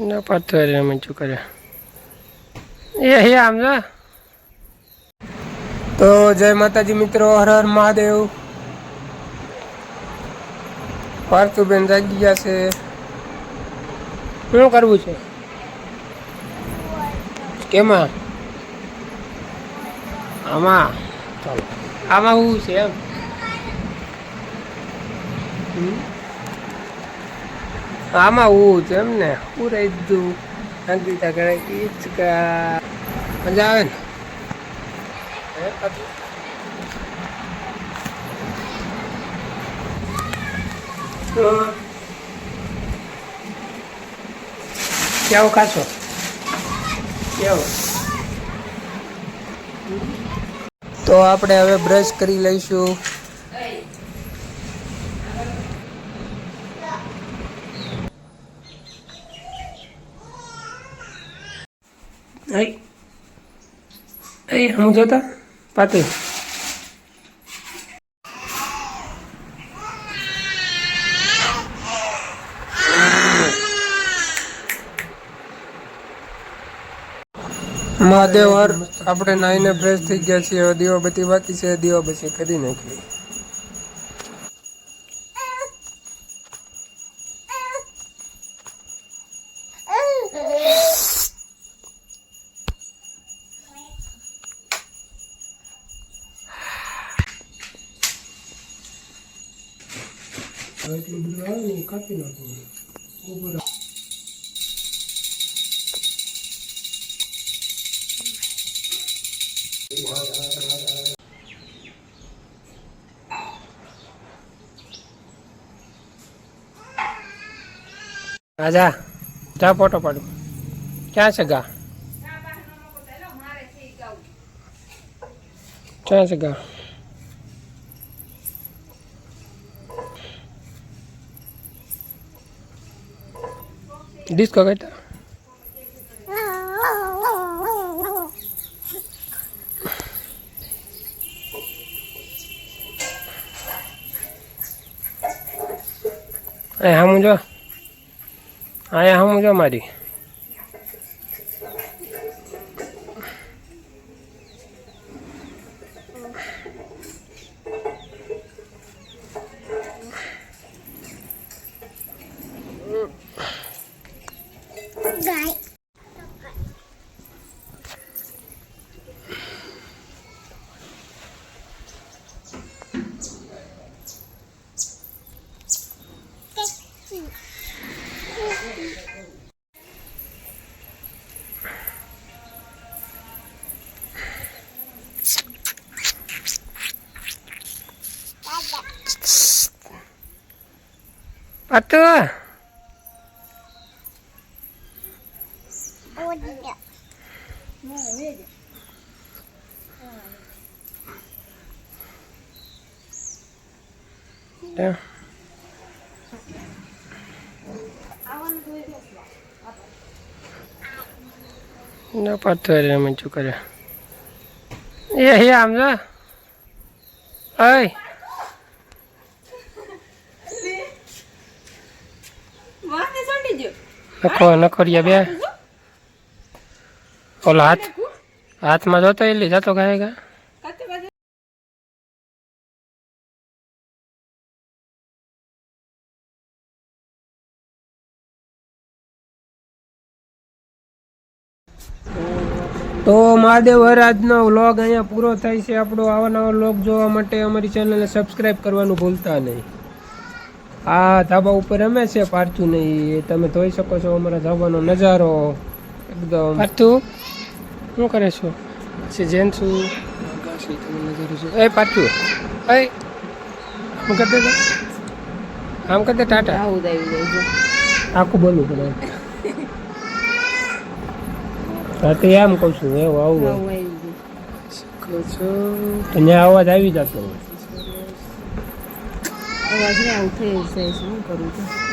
ના એમ જ કર્યા. એ હે આમ તો જય માતાજી મિત્રો હર હર મહાદેવ. પાર્થુબેન જાગી ગયા છે. શું કરવું છે? કેમાં? આમાં. ચાલો. આમાં શું છે એમ? આમાં હું છે એમ ને પૂરાઈ દીધું અંકિતા કરે ઈચકા મજા આવે ને? હે. કેવો ખાશો? કેવો તો આપણે હવે બ્રશ કરી લઈશું. Ay. Ay, હું જોતા? પાતે મહાદેવ હર આપણે નાઈને ફ્રેશ થઈ ગયા છીએ. હવે બધી બાકી છે દીવાબત્તી કરી નાખી હવે એટલું બધું આવે ને એ કાપી નાખવું ઉપર આજા જા ફોટો પાડું ક્યાં છે ગા ક્યાં છે ગા? ડિસ્કો કરતા અહીંયા હમું જો અહીંયા હમું જો મારી પાતું ત્યાં ના પથ્થર એમ જ કર્યા એ આમ જો અય નખો નખોરિયા બે. ઓલો હાથ, હાથમાં જોતો એટલે જતો ગાય ગા. તો મહાદેવ હરાજનો વ્લોગ અહીંયા પૂરો થાય છે. આપણો આવા નવા વ્લોગ જોવા માટે અમારી ચેનલને સબસ્ક્રાઈબ કરવાનું ભૂલતા નહીં. આ ધાબા ઉપર રમે છે પારતું નહીં એ તમે જોઈ શકો છો અમારા ધાબાનો નજારો એકદમ. પારતું શું કરે છો? પછી જેન્સુ આકાશી તમે નજારો છો. એ પારતું એ આમ કરતે આમ કરતે ટાટા? આખું બોલવું પડે. હા તો એમ કહું છું એવું આવું છો તો ત્યાં અવાજ આવી જતો અવાજ ને આવું થઈ જાય શું કરું છું